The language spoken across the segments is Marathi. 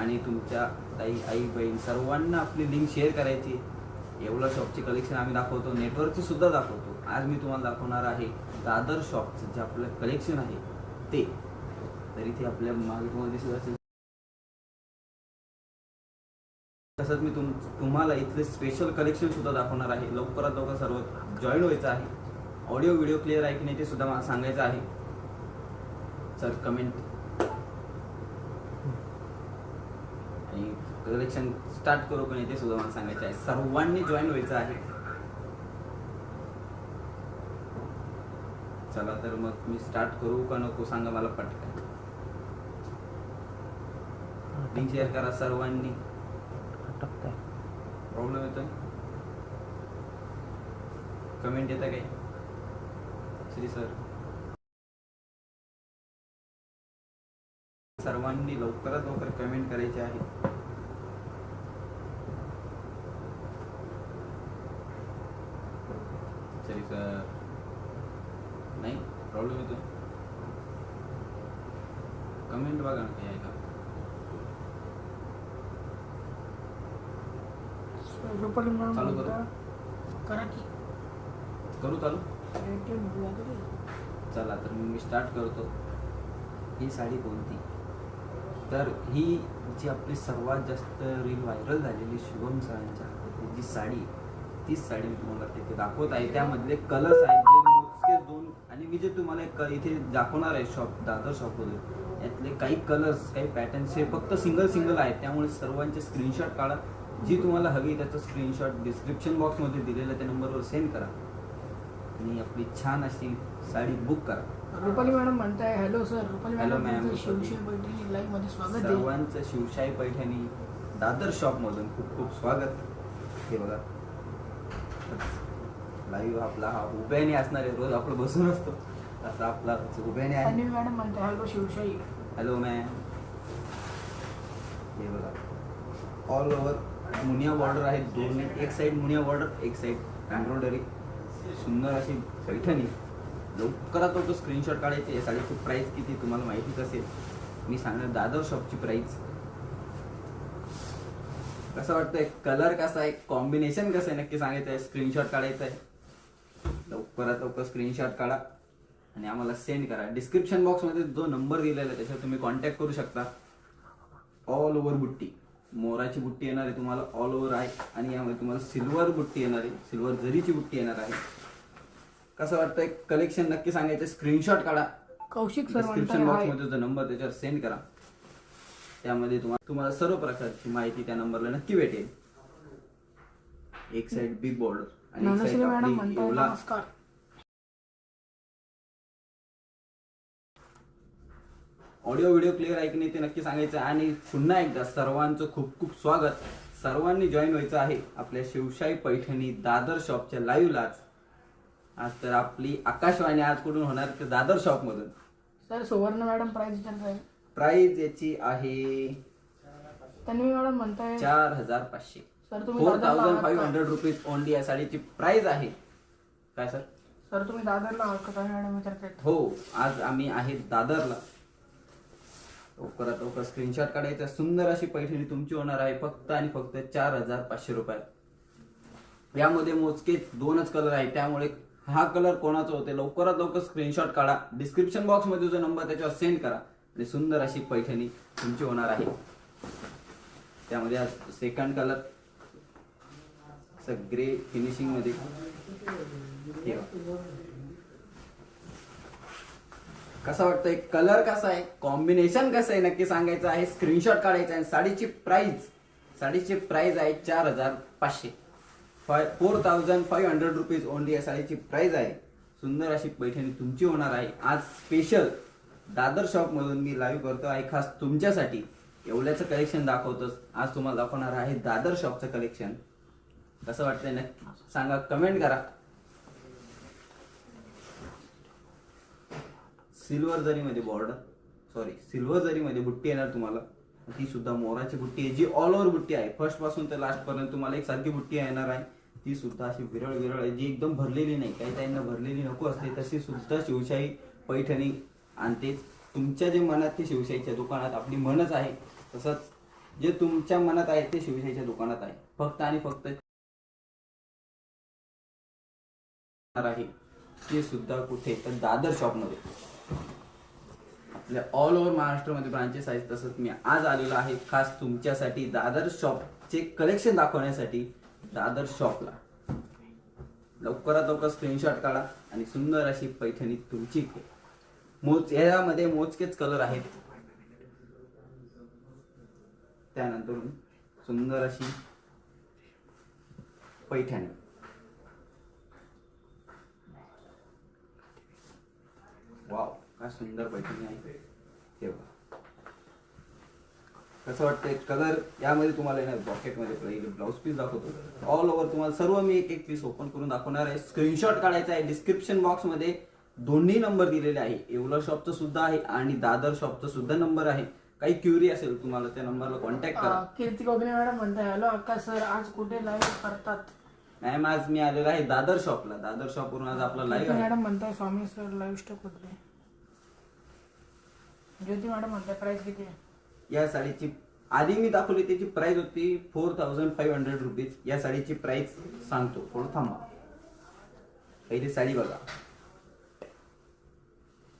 आणि तुमच्या ताई आई बहीण सर्वांना आपली लिंक शेअर करायची. एवढं शॉपची कलेक्शन आम्ही दाखवतो नेटवर्कची सुद्धा दाखवतो. आज मी तुम्हाला दाखवणार आहे दादर शॉपचं जे आपलं कलेक्शन आहे ते. तर इथे आपल्या मागे तुम्हाला दिसत असेल. तसंच मी तुम तुम्हाला इथले स्पेशल कलेक्शन सुद्धा दाखवणार आहे. लवकरात लवकर सर्व जॉईन व्हायचं आहे. ऑडिओ व्हिडिओ क्लिअर आहे की नाही ते सुद्धा मला सांगायचं आहे. सर कमेंट आणि कलेक्शन स्टार्ट करू का नाही ते सुद्धा मला सांगायचं आहे. सर्वांनी जॉईन व्हायचं आहे. चला तर मग मी स्टार्ट करू का नको सांगा मला पटकन. लिंक शेअर करा सर्वांनी. प्रॉब्लेम येतोय? कमेंट येतं काय? श्री सर सर्वांनी लवकरात लवकर कमेंट करायचे आहे. सर नाही प्रॉब्लेम येतोय कमेंट बघा ना काय आहे का रुपाली मॅडम चालू करू? करा की करू चालू. चला तर मी स्टार्ट करतो ही साडी कोणती तर ही जी आपली सर्वात जास्त रील व्हायरल झालेली शुभम सरांच्या जी साडी तीच साडी मी तुम्हाला तिथे दाखवत आहे. त्यामधले कलर्स आहेत जे मोजकेच दोन आणि मी जे तुम्हाला एक इथे दाखवणार आहे शॉप दादर शॉपमध्ये यातले काही कलर्स काही पॅटर्न्स हे फक्त सिंगल सिंगल आहेत. त्यामुळे सर्वांचे स्क्रीनशॉट काढा. जी तुम्हाला हवी त्याचं स्क्रीनशॉट डिस्क्रिप्शन बॉक्समध्ये दिलेलं त्या नंबरवर सेंड करा. आणि आपली छान अशी साडी बुक करा. रुपाली मॅडम म्हणताय hello sir Rupali madam Shivshiv Paithani लाईव्हमध्ये स्वागत सर्वांचं शिवशाही पैठणी दादर शॉप मधून खूप खूप स्वागत. हे बघा. लाईव्ह आपला हा उभ्याने असणार आहे रोज आपलं बसून असतो. असा आपला उभ्याने आहे. Madam hello Shivshahi. Hello ma'am. हे बघा. ऑल ओव्हर मुनिया बॉर्डर आहे दोन एक साइड मुनिया बॉर्डर एक साइड एम्ब्रॉयडरी सुंदर अशी पैठणी. लवकरात लवकर स्क्रीनशॉट काढायचे या साडीची प्राइस किती तुम्हाला माहितीच असेल. मी सांगणार दादर शॉपची प्राइस कसं वाटतंय? कलर कसा आहे? कॉम्बिनेशन कसं आहे? नक्की सांगायचं आहे स्क्रीनशॉट काढायचं आहे लवकरात लवकर स्क्रीनशॉट काढा. आणि आम्हाला सेंड करा. डिस्क्रिप्शन बॉक्समध्ये जो नंबर दिलेला आहे त्याच्यावर तुम्ही कॉन्टॅक्ट करू शकता. ऑल ओव्हर बुट्टी. मोराची बुट्टी येणार आहे तुम्हाला ऑल ओव्हर आहे आणि यामध्ये तुम्हाला सिल्वर बुट्टी येणार आहे. सिल्वर जरीची बुट्टी येणार आहे. कसं वाटतंय? कलेक्शन नक्की सांगायचं स्क्रीनशॉट काढा. कौशिक डिस्क्रिप्शन बॉक्समध्ये जो नंबर त्याच्यावर सेंड करा. त्यामध्ये तुम्हाला तुम्हाला सर्व प्रकारची माहिती त्या नंबरला नक्की भेटेल. एक साइड बिग बॉर्डर आणि एक साइड आपली येवला ऑडिओ व्हिडिओ क्लिअर आहे नाही ते नक्की सांगायचं आहे. आणि पुन्हा एकदा सर्वांचं खूप खूप स्वागत. सर्वांनी जॉईन व्हायचं आहे आपल्या शिवशाही पैठणी दादर शॉपच्या लाईव्हलाच आज तर आपली आकाशवाणी आज कुठून होणार? तर दादर शॉप मधून. सर सुवर्ण मॅडम प्राइस विचारताय प्राइस याची आहे तन्वी मॅडम म्हणताय. चार हजार पाचशे. सर तुम्ही four thousand five? Hundred rupees only या साडीची प्राइस आहे. काय सर? सर तुम्ही दादरला आहात का तन्वी मॅडम विचारतायत हो आज आम्ही आहे दादरला. लवकरात लवकर स्क्रीनशॉट काढायचा. सुंदर अशी पैठणी तुमची होणार आहे. फक्त आणि फक्त चार हजार पाचशे रुपयात यामध्ये मोजकेच दोनच कलर आहे. त्यामुळे हा कलर कोणाचा होते? लवकरात लवकर स्क्रीनशॉट काढा. डिस्क्रिप्शन बॉक्समध्ये जो नंबर त्याच्यावर सेंड करा. आणि सुंदर अशी पैठणी तुमची होणार आहे. त्यामध्ये आज सेकंड कलर सगळे ग्रे फिनिशिंगमध्ये. कसा वाटतंय? कलर कसा आहे? कॉम्बिनेशन कसं आहे? नक्की सांगायचं आहे. स्क्रीनशॉट काढायचा आहे. साडीची प्राइस साडीची प्राइस आहे चार हजार पाचशे. Five four thousand five hundred rupees only या साडीची प्राइस आहे. सुंदर अशी पैठणी तुमची होणार आहे. आज स्पेशल दादर शॉप मधून मी लाईव्ह करतो. आहे खास तुमच्यासाठी एवढ्याचं कलेक्शन दाखवतोच. आज तुम्हाला दाखवणार आहे दादर शॉपचं कलेक्शन कसं वाटतंय नक्की सांगा कमेंट करा. सिल्वर जरीमध्ये बॉर्डर सॉरी सिल्वर जरीमध्ये बुट्टी येणार तुम्हाला. ती सुद्धा मोराची बुट्टी आहे जी ऑल ओव्हर बुट्टी आहे. फर्स्टपासून तर लास्ट पर्यंत तुम्हाला एक सारखी बुट्टी येणार आहे. ती सुद्धा अशी विरळ विरळ आहे जी एकदम भरलेली नाही. काही त्यांना भरलेली नको असते तशी सुद्धा शिवशाही पैठणी आणि ते तुमच्या जे मनात ते शिवशाहीच्या दुकानात आपली मनच आहे तसंच जे तुमच्या मनात आहे ते शिवशाहीच्या दुकानात आहे. फक्त आणि फक्त आहे ते सुद्धा कुठे? तर दादर शॉपमध्ये. आपल्या ऑल ओव्हर महाराष्ट्रामध्ये ब्रांचेस आहेत तसंच मी आज आलेलो आहे खास तुमच्यासाठी दादर शॉपचे कलेक्शन दाखवण्यासाठी दादर शॉपला. लवकरात लवकर स्क्रीनशॉट काढा आणि सुंदर अशी पैठणी तुमची मोज यामध्ये मोजकेच कलर आहेत. त्यानंतर सुंदर अशी पैठणी. वाव काय सुंदर पैठणी आहे. तेव्हा कसं वाटतंय? कलर यामध्ये तुम्हाला येणार पॉकेटमध्ये पहिले ब्लाऊज पीस दाखवतो. ऑल ओव्हर तुम्हाला सर्व मी एक एक पीस ओपन करून दाखवणार आहे. स्क्रीनशॉट काढायचा आहे. डिस्क्रिप्शन बॉक्समध्ये दोन्ही नंबर दिलेले आहे. येवला शॉपचं सुद्धा आहे आणि दादर शॉपचा सुद्धा नंबर आहे. काही क्युरी असेल तुम्हाला त्या नंबरला कॉन्टॅक्ट करा. कीर्ती कोकणे मॅडम म्हणताय हॅलो अक्का सर आज कुठे लाईव्ह करतात? मॅम आज मी आलेलो आहे दादर शॉपला दादर शॉपवरून आज आपला कीर्ती लाईव्ह आहे. मॅडम म्हणताय स्वामी सर लाईव्ह स्टॉक होते. ज्योती मॅडम म्हणताय प्राइस किती आहे? या साडीची आधी मी दाखवली त्याची प्राइस होती four thousand five hundred rupees या साडीची प्राइस सांगतो. थोडं थांबा. पहिली साडी बघा.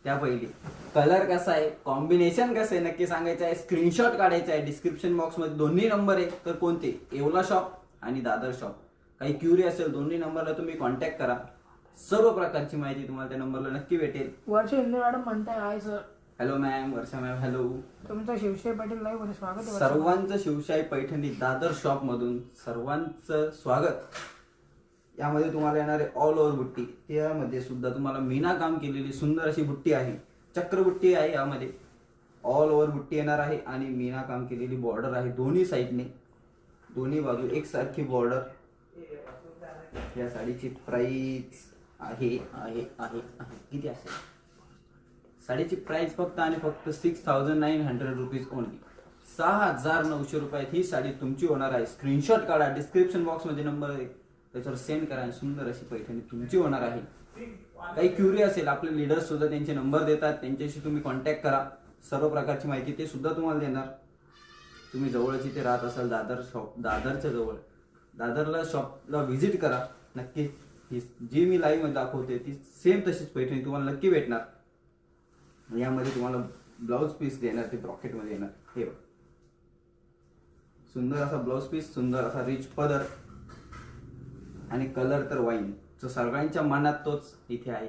त्या पहिली. कलर कसा आहे? कॉम्बिनेशन कसं आहे? नक्की सांगायचं आहे. स्क्रीनशॉट काढायचा आहे. डिस्क्रिप्शन बॉक्समध्ये दोन्ही नंबर आहे. तर कोणते? येवला शॉप आणि दादर शॉप काही क्युरी असेल दोन्ही नंबरला तुम्ही कॉन्टॅक्ट करा. सर्व प्रकारची माहिती तुम्हाला त्या नंबरला नक्की भेटेल. वर्ष हिंदे मॅडम म्हणताय hi sir hello ma'am Varsha ma'am hello तुमचं शिवशाही पाटील लाईव्हमध्ये स्वागत आहे वर्षा. सर्वांचं शिवशाही पैठणी दादर शॉप मधून सर्वांचं स्वागत. यामध्ये तुम्हाला येणारे ऑल ओव्हर बुट्टी. त्यामध्ये सुद्धा तुम्हाला मीना काम केलेली सुंदर अशी बुट्टी आहे. चक्र बुट्टी आहे यामध्ये. ऑल ओव्हर बुट्टी येणार आहे आणि मीना काम केलेली बॉर्डर आहे दोन्ही साईडने दोन्ही बाजू एकसारखी बॉर्डर या साडीची प्राईस आहे आहे आहे आहे. किती असेल? साडीची प्राईस फक्त आणि फक्त six thousand nine hundred rupees only सहा हजार नऊशे रुपयात ही साडी तुमची होणार आहे. स्क्रीनशॉट काढा. डिस्क्रिप्शन बॉक्समध्ये नंबर त्याच्यावर सेंड करा आणि सुंदर अशी पैठणी तुमची होणार आहे. काही क्युरी असेल आपले लीडर्स सुद्धा त्यांचे नंबर देतात त्यांच्याशी तुम्ही कॉन्टॅक्ट करा. सर्व प्रकारची माहिती ते सुद्धा तुम्हाला देणार. तुम्ही जवळच इथे राहत असाल दादर शॉप दादरच्या जवळ. दादरला शॉपला व्हिजिट करा. नक्की ही जी मी लाईव्हमध्ये दाखवते ती सेम तशीच पैठणी तुम्हाला नक्की भेटणार. यामध्ये तुम्हाला ब्लाऊज पीस देणार ते ब्रॉकेटमध्ये येणार. हे सुंदर असा ब्लाऊज पीस सुंदर असा रिच पदर. आणि कलर तर वाईन. जो सगळ्यांच्या मनात तोच इथे आहे.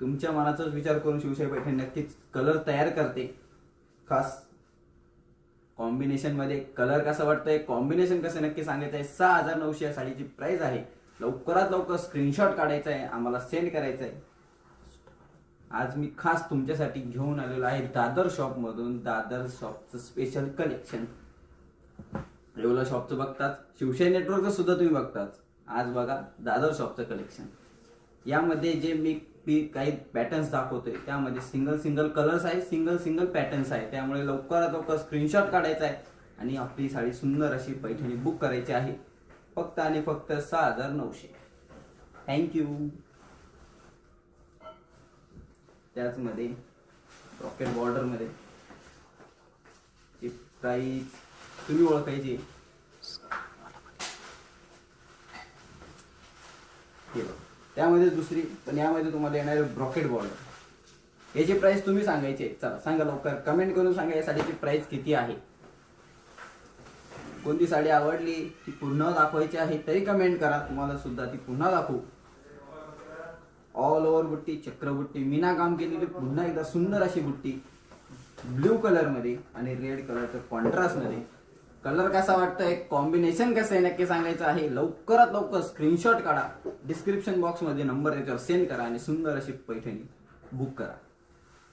तुमच्या मनाचाच विचार करून शिवशाही पैठणी नक्कीच कलर तयार करते. खास कॉम्बिनेशनमध्ये कलर कसा वाटतंय कॉम्बिनेशन कसं नक्की सांगायचं आहे सहा हजार नऊशे या साडीची प्राइस आहे. लवकरात लवकर स्क्रीनशॉट काढायचा आहे आम्हाला सेंड करायचा आहे आज मी खास तुमच्यासाठी घेऊन आलेलो आहे दादर शॉप मधून दादर शॉपचं स्पेशल कलेक्शन येवला शॉपचं बघताच शिवशाही नेटवर्क सुद्धा तुम्ही बघताच आज बघा दादर शॉपचं कलेक्शन यामध्ये जे मी मी काही पॅटर्न्स दाखवतोय त्यामध्ये सिंगल सिंगल कलर्स आहे सिंगल सिंगल पॅटर्न्स आहे. त्यामुळे लवकरात लवकर स्क्रीनशॉट काढायचा आहे आणि आपली साडी सुंदर अशी पैठणी बुक करायची आहे. फक्त आणि फक्त सहा हजार नऊशे. थँक्यू त्याचमध्ये रॉकेट बॉर्डरमध्ये ची प्राईस तुम्ही ओळखायची त्यामध्ये दुसरी पण यामध्ये तुम्हाला येणार ब्रॉकेट बॉर्डर याची प्राइस तुम्ही सांगायची. चला सांगा लवकर. कमेंट करून सांगा या साडीची प्राइस किती आहे. कोणती साडी आवडली ती पुन्हा दाखवायची आहे तरी कमेंट करा. तुम्हाला सुद्धा ती पुन्हा दाखवू. ऑल ओव्हर बुट्टी चक्र बुट्टी मीना काम केलेली पुन्हा एकदा सुंदर अशी बुट्टी. ब्ल्यू कलरमध्ये आणि रेड कलरच्या कॉन्ट्रास्टमध्ये. कलर कसा वाटतोय कॉम्बिनेशन कसं आहे नक्की सांगायचं आहे. लवकरात लवकर स्क्रीनशॉट काढा. डिस्क्रिप्शन बॉक्समध्ये नंबर त्याच्यावर सेंड करा आणि सुंदर अशी पैठणी बुक करा.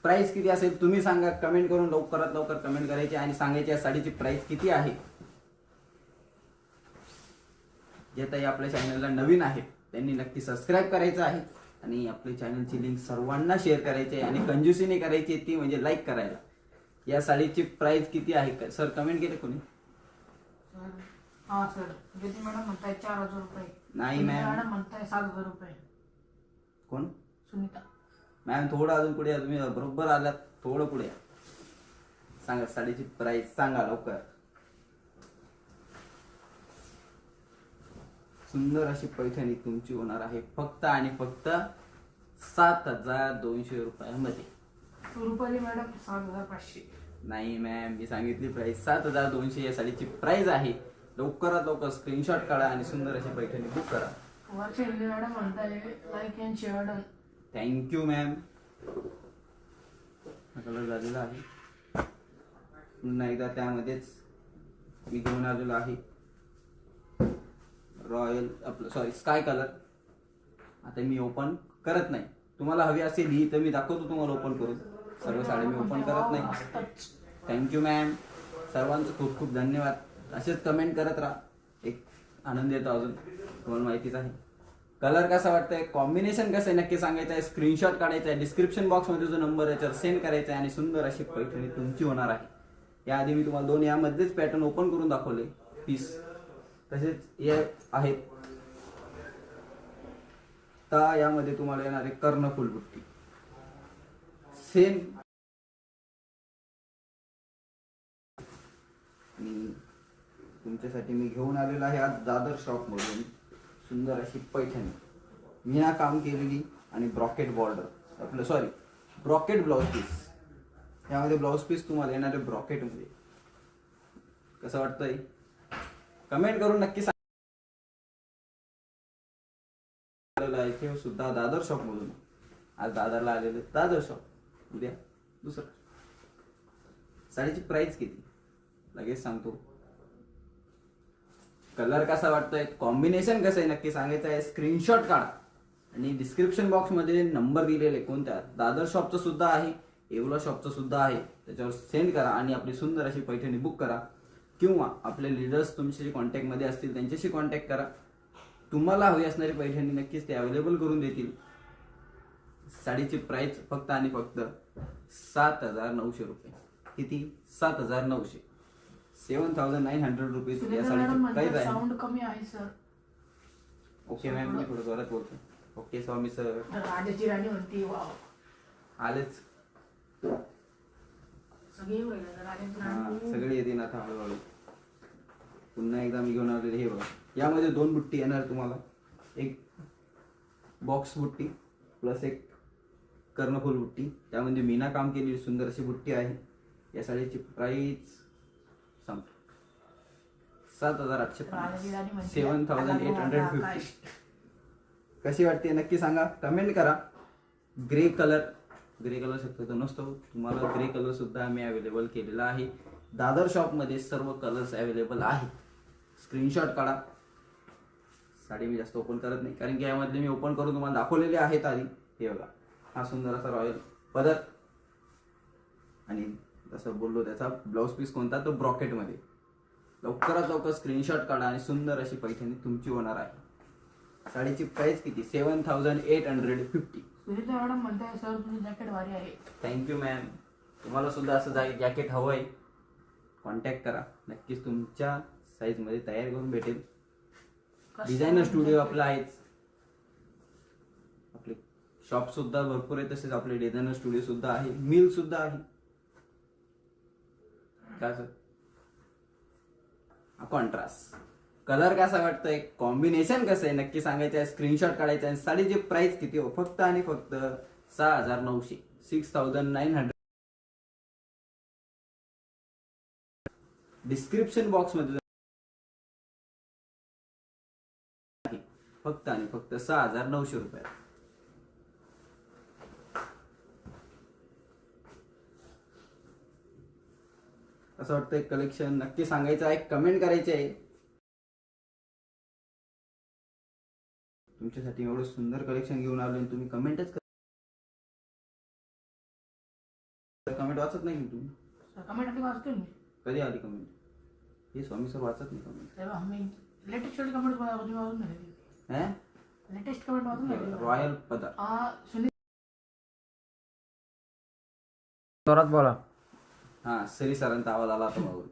प्राइस किती असेल तुम्ही सांगा. कमेंट करून लवकरात लवकर कमेंट करायची आणि सांगायची या साडीची प्राइस किती आहे. जे ताई आपल्या चॅनलला नवीन आहेत त्यांनी नक्की सबस्क्राईब करायचं आहे. आणि आपल्या चॅनलची लिंक सर्वांना शेअर करायची आहे आणि कंज्युसीने करायची आहे ती म्हणजे लाईक करायला. या साडीची प्राइस किती आहे? सर कमेंट केले कोणी? हा सर. मॅडम म्हणताय चार हजार रुपये. नाही मॅम मॅडम म्हणताय सात हजार रुपये. कोण? सुनीता. मॅम थोडं अजून पुढे तुम्ही बरोबर आलात. थोडं पुढे सांगा साडीची प्राइस सांगा लवकर. सुंदर अशी पैठणी तुमची होणार आहे. फक्त आणि फक्त सात हजार दोनशे रुपयामध्ये. सुरुपाली मॅडम सात हजार पाचशे. नाही मॅम मी सांगितली प्राइस सात हजार दोनशे या साडीची प्राइस आहे. लवकरात लवकर स्क्रीनशॉट काढा आणि सुंदर अशी पैठणी बुक करा. थँक्यू मॅम हा कलर झालेला आहे. पुन्हा एकदा त्यामध्येच मी घेऊन आलेलो आहे. रॉयल आपलं सॉरी स्काय कलर आता मी ओपन करत नाही. तुम्हाला हवी असेल ही तर मी दाखवतो तुम्हाला ओपन करून. सर्व साडी मी ओपन करत नाही. थँक्यू मॅम सर्वांचं खूप खूप धन्यवाद. असेच कमेंट करत राहा. एक आनंद येतो अजून. तुम्हाला माहितीच आहे. कलर कसा वाटतंय? कॉम्बिनेशन कसं आहे? नक्की सांगायचं आहे. स्क्रीनशॉट काढायचा आहे. डिस्क्रिप्शन बॉक्समध्ये जो नंबर आहे त्याच्यावर सेंड करायचा आहे आणि सुंदर अशी पैठणी तुमची होणार आहे. याआधी मी तुम्हाला दोन यामध्येच पॅटर्न ओपन करून दाखवले. पीस तसेच हे आहेत. तर यामध्ये तुम्हाला येणार आहे कर्णफुल बुट्टी. सेम. आणि तुमच्यासाठी मी घेऊन आलेलो आहे आज दादर शॉप मधून. सुंदर अशी पैठणी. मीना काम केलेली आणि ब्रॉकेट बॉर्डर आपलं सॉरी ब्रॉकेट ब्लाऊज पीस यामध्ये ब्लाउज पीस तुम्हाला येणार आहे ब्रॉकेटमध्ये कसं वाटतंय? कमेंट करून नक्की सांगा. आहे सुद्धा दादर शॉप मधून. आज दादरला आलेले दादर शॉप उद्या. दुसरं. साडीची प्राइस किती? लगेच सांगतो. कलर कसा वाटतोय? कॉम्बिनेशन कसं आहे? नक्की सांगायचं आहे. स्क्रीनशॉट काढा. आणि डिस्क्रिप्शन बॉक्समध्ये नंबर दिलेले कोणत्या? दादर शॉपचं सुद्धा आहे. एवला शॉपचं सुद्धा आहे. त्याच्यावर सेंड करा आणि आपली सुंदर अशी पैठणी बुक करा. किंवा आपले लिडर्स तुमच्याशी कॉन्टॅक्टमध्ये असतील त्यांच्याशी कॉन्टॅक्ट करा. तुम्हाला हवी असणारी पैठणी नक्कीच ते अवेलेबल करून देतील. साडीची प्राईस फक्त आणि फक्त सात हजार नऊशे रुपये. किती? सात हजार नऊशे. Seven thousand nine hundred rupees या साडीची आहे. साऊंड कमी आहे सर. ओके मॅम मी थोडं जोरात बोलतो. Okay Swami sir. राजाची राणी म्हणते वाव. आलेच. सगळे राजाची हा, राणी. सगळे येतील आता हळूहळू. पुन्हा एकदा मी घेऊन आलेले हे बघा. यामध्ये दोन बुट्टी येणार तुम्हाला. एक बॉक्स बुट्टी प्लस एक कर्णफूल बुट्टी. त्यामध्ये मीना काम केलेली सुंदर अशी बुट्टी आहे. या साडीची प्राइस सांगतो सात हजार आठशे पन्नास. Seven thousand eight hundred. Fifty कशी वाटते नक्की सांगा? कमेंट करा. ग्रे कलर ग्रे कलर शक्यतो नसतो. तुम्हाला ग्रे कलर सुद्धा आम्ही अवेलेबल केलेला आहे. दादर शॉपमध्ये सर्व कलर्स अवेलेबल आहेत. स्क्रीनशॉट काढा. साडी मी जास्त ओपन करत नाही. कारण की यामधले मी ओपन करून तुम्हाला दाखवलेले आहेत आधी. हे बघा. हा सुंदर असा रॉयल पदर आणि जसं बोललो त्याचा ब्लाऊज पीस कोणता? तो ब्रॉकेटमध्ये लवकरात लवकर स्क्रीनशॉट काढा आणि सुंदर अशी पैठणी तुमची होणार आहे. साडीची प्राइस किती? Seven thousand eight hundred fifty Sunita madam म्हणताय सर तुझं जॅकेट भारी आहे. थँक्यू मॅम तुम्हाला सुद्धा असं जा जॅकेट हवं आहे कॉन्टॅक्ट करा. नक्कीच तुमच्या साईजमध्ये तयार करून भेटेल. Designer studio? आपलं आहेच. शॉप सुद्धा भरपूर आहे तसेच आपले डिझायनर स्टुडिओ सुद्धा आहे मिल सुद्धा आहे. काय सर कॉन्ट्रास्ट कलर कसा वाटतोय? कॉम्बिनेशन कसं आहे? नक्की सांगायचं आहे स्क्रीनशॉट काढायचा आहे. साडीची प्राइस किती हो फक्त आणि फक्त सहा हजार नऊशे. Six thousand nine hundred description बॉक्समध्ये फक्त आणि फक्त सहा हजार नऊशे रुपये. असं वाटतंय कलेक्शन नक्की सांगायचं आहे कमेंट करायचे आहे. तुमच्यासाठी एवढं सुंदर कलेक्शन घेऊन आलो तुम्ही कमेंटच कमेंट वाचत नाही तुम्ही? कमेंट आली वाचतो मी. कधी आली कमेंट हे स्वामी सर वाचत नाही कमेंट लेटेस्ट कमेंट तुम्ही वाचून है? लेटेस्ट कमेंट वाचून रॉयल सुनीता जोरात बोला. हा सरी सरांचा आवाज आला आता मागून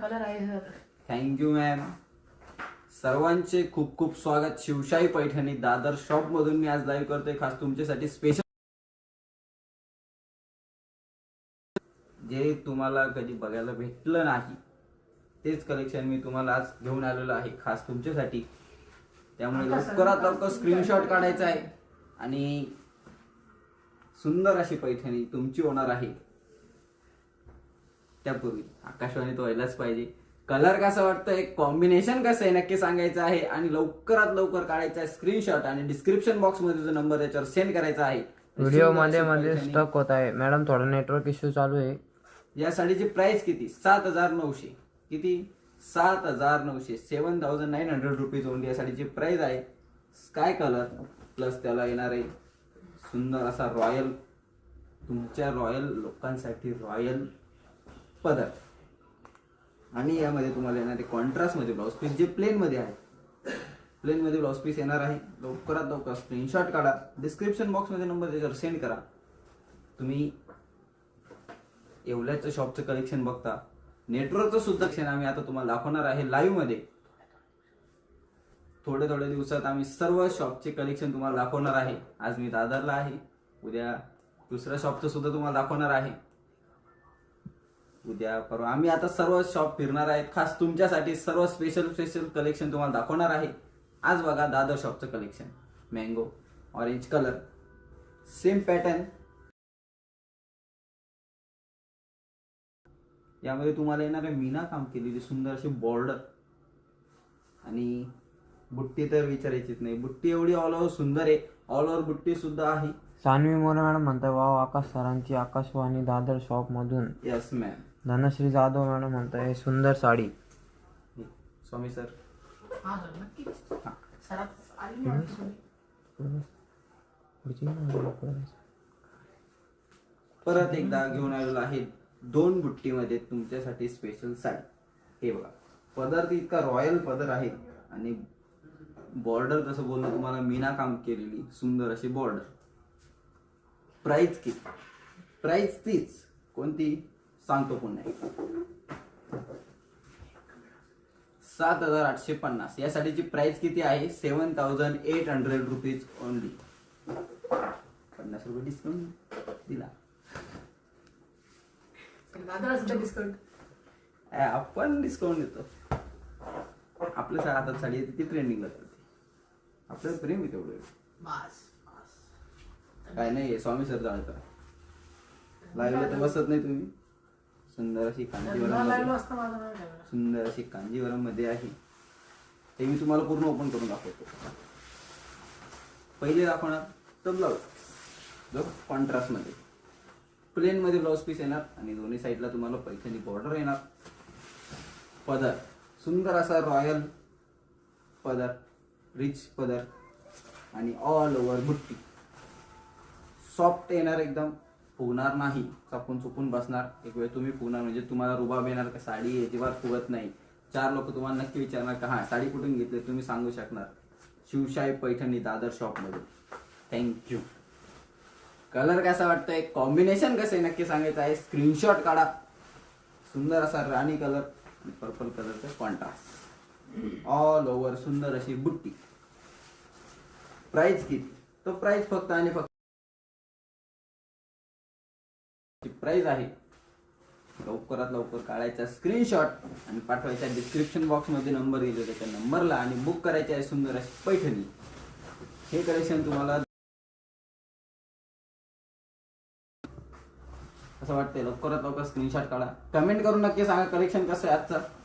कलर आहे सर. थँक्यू मॅम सर्वांचे खूप खूप स्वागत. शिवशाही पैठणी दादर शॉप मधून मी आज लाईव्ह करतोय. खास तुमच्यासाठी स्पेशल जे तुम्हाला कधी बघायला भेटलं नाही तेच कलेक्शन मी तुम्हाला आज घेऊन आलेलो आहे. खास तुमच्यासाठी. त्यामुळे लवकरात लवकर स्क्रीनशॉट काढायचा आहे. आणि सुंदर अशी पैठणी तुमची होणार आहे. त्यापूर्वी आकाशवाणी तो व्हायलाच पाहिजे. कलर कसा वाटतोय? कॉम्बिनेशन कसं आहे? नक्की सांगायचं आहे. आणि लवकरात लवकर काढायचा आहे स्क्रीनशॉट आणि डिस्क्रिप्शन बॉक्समध्ये जो नंबर त्याच्यावर सेंड करायचा आहे. व्हिडिओमध्ये मध्ये. स्टक होत आहे. मॅडम थोडा नेटवर्क इश्यू चालू आहे. या साडीची प्राइस किती? सात हजार नऊशे. किती? सात हजार नऊशे. Seven thousand nine hundred rupees only या साडीची प्राइस आहे स्काय कलर प्लस त्याला येणार आहे. सुंदर असा रॉयल तुमच्या रॉयल लोकांसाठी रॉयल पदार्थ आणि यामध्ये तुम्हाला येणार आहे ब्लाऊज पीस जे प्लेनमध्ये आहे. प्लेनमध्ये ब्लाऊज पीस येणार आहे. लवकरात लवकर स्क्रीनशॉट काढा. डिस्क्रिप्शन बॉक्समध्ये नंबर त्याच्यावर सेंड करा. तुम्ही येवल्याचं शॉपचं कलेक्शन बघता. नेटवर्कचं सुद्धा क्षण आम्ही आता तुम्हाला दाखवणार आहे लाईव्हमध्ये थोड्या थोड्या दिवसात आम्ही सर्व शॉपचे कलेक्शन तुम्हाला दाखवणार आहे. आज मी दादरला आहे. उद्या दुसऱ्या शॉपचं सुद्धा तुम्हाला दाखवणार आहे. उद्या परवा आम्ही आता सर्व शॉप फिरणार आहेत. खास तुमच्यासाठी सर्व स्पेशल स्पेशल कलेक्शन तुम्हाला दाखवणार आहे. आज बघा दादर शॉपचं collection mango orange colour same pattern यामध्ये तुम्हाला येणार आहे मीना काम केलेली सुंदर अशी बॉर्डर आणि बुट्टी तर विचारायचीच नाही. बुट्टी एवढी ऑल ओव्हर सुंदर आहे. ऑल ओव्हर बुट्टी सुद्धा आहे. सान्वी मोरे मॅडम म्हणताय वाव आकाश सरांची आकाशवाणी दादर शॉप मधून. Yes ma'am Dhanashree Jadhav madam म्हणताय सुंदर साडी. स्वामी सर. हा सर नक्कीच. हा. आली वाटतं. पुढची. परत एकदा घेऊन आलेलो आहे दोन बुट्टीमध्ये तुमच्यासाठी स्पेशल साडी. हे बघा. पदर इतका रॉयल पदर आहे आणि बॉर्डर जसं बोललो तुम्हाला मीना काम केलेली सुंदर अशी बॉर्डर. प्राइस किती? प्राइस तीच. कोणती? सांगतो पुन्हा. सात हजार आठशे पन्नास. या साडीची प्राइस किती आहे? Seven thousand eight hundred rupees only पन्नास रुपये डिस्काउंट दिला. आपण डिस्काउंट देतो. आपल्या हातात साडी येते ती ट्रेंडिंगला चालते आपलं प्रेम आहे तेवढं. बस बस काय नाही स्वामी सर जाळता लाईव्हला तर बसत नाही तुम्ही. सुंदर अशी कांजीवरम लागलो मध्ये असतं माझं नाव ठेवलं सुंदर अशी कांजीवरममध्ये आहे. ते मी तुम्हाला पूर्ण ओपन करून दाखवतो. पहिले दाखवणार तर ब्लाऊज जो कॉन्ट्रास्टमध्ये. प्लेन मध्ये ब्लाऊज पीस येणार आणि दोन्ही साईडला तुम्हाला पैठणी बॉर्डर येणार. पदर. सुंदर असा रॉयल पदर. रिच पदर आणि ऑल ओव्हर बुट्टी. सॉफ्ट येणार एकदम फुगणार नाही चपून चुपून बसणार. एक वेळ तुम्ही फुगणार म्हणजे तुम्हाला रुबाब येणार का साडी अजिबात फुगत नाही. चार लोक तुम्हाला नक्की विचारणार का हा साडी कुठून घेतली? तुम्ही सांगू शकणार. शिवशाही पैठणी दादर शॉपमध्ये थँक्यू कलर कसा वाटतोय? कॉम्बिनेशन कसं आहे नक्की सांगायचं आहे? स्क्रीनशॉट काढा. सुंदर असा राणी कलर आणि पर्पल कलरचा कॉन्ट्रास्ट ऑल ओव्हर सुंदर अशी बुट्टी. प्राइस किती? तो प्राइस फक्त आणि फक्त प्राइस आहे. लवकरात लवकर काढायचा स्क्रीनशॉट आणि पाठवायचा डिस्क्रिप्शन बॉक्समध्ये नंबर दिले त्या नंबरला आणि बुक करायची आहे सुंदर अशी पैठणी. हे कलेक्शन तुम्हाला असं वाटतंय. लवकरात लवकर स्क्रीनशॉट काढा. कमेंट करून नक्की सांगा कलेक्शन कसं आहे आजचं.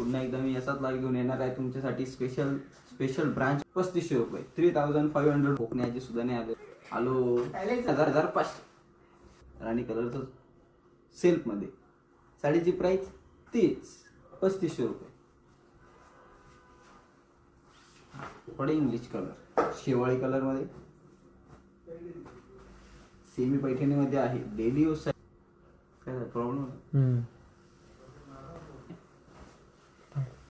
पुन्हा एकदा मी याचाच लाईव्ह घेऊन येणार आहे तुमच्यासाठी स्पेशल स्पेशल ब्रांच पस्तीसशे रुपये. थ्री थाउजंड फाईव्ह हंड्रेड भोकण्याचे सुद्धा नाही आले. आलो हजार हजार पाचशे. राणी कलरचं सेल्फमध्ये. साडीची प्राइस तीच पस्तीसशे रुपये. थोडे इंग्लिश कलर शेवाळी कलरमध्ये. सेमी पैठणी मध्ये आहे. डेली यूज काय प्रॉब्लेम